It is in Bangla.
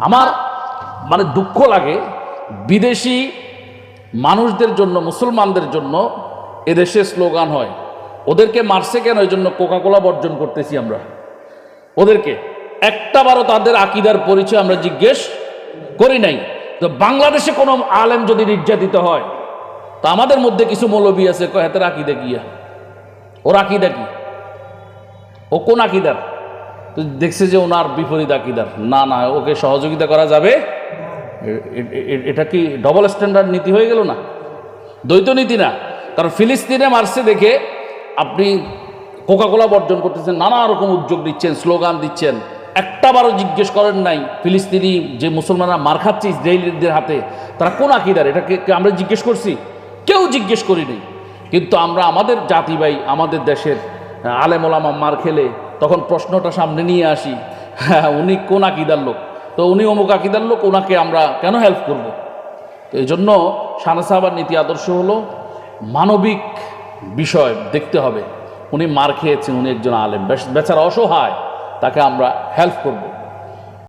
আমার মানে দুঃখ লাগে, বিদেশি মানুষদের জন্য, মুসলমানদের জন্য এদেশে স্লোগান হয়, ওদেরকে মারছে কেন? এই জন্য কোকাকোলা বর্জন করতেছি আমরা। ওদেরকে একটাবারও তাদের আকিদার পরিচয় আমরা জিজ্ঞেস করি নাই। তো বাংলাদেশে কোনো আলেম যদি নির্যাতিত হয়, তা আমাদের মধ্যে কিছু মৌলবী আছে হাতের আকিদা গিয়া। ওর আকিদা কি? ও কোন আকিদার? তো দেখছে যে ওনার বিপরীত আকিদার। না না, ওকে সহযোগিতা করা যাবে? এটা কি ডবল স্ট্যান্ডার্ড নীতি হয়ে গেল না? দ্বৈত নীতি না। কারণ ফিলিস্তিনে মারছে দেখে আপনি কোকাকোলা বর্জন করতেছেন, নানা রকম উদ্যোগ দিচ্ছেন স্লোগান দিচ্ছেন। একটাবারও জিজ্ঞেস করেন নাই ফিলিস্তিনি যে মুসলমানরা মার খাচ্ছে ইসরায়েলিদের হাতে। তারা কোন আকিদার? এটাকে আমরা জিজ্ঞেস করছি? কেউ জিজ্ঞেস করিনি। কিন্তু আমরা আমাদের জাতি ভাই আমাদের দেশের আলেম ওলামা মার খেলে তখন প্রশ্নটা সামনে নিয়ে আসি হ্যাঁ উনি কোন আকিদার লোক? তো উনি অমুক আকিদার লোক ওনাকে আমরা কেন হেল্প করব? তো এই জন্য সানা সাহাবার নীতি আদর্শ হলো মানবিক বিষয় দেখতে হবে। উনি মার খেয়েছেন, উনি একজন আলেম বেচারা অসহায়, তাকে আমরা হেল্প করব।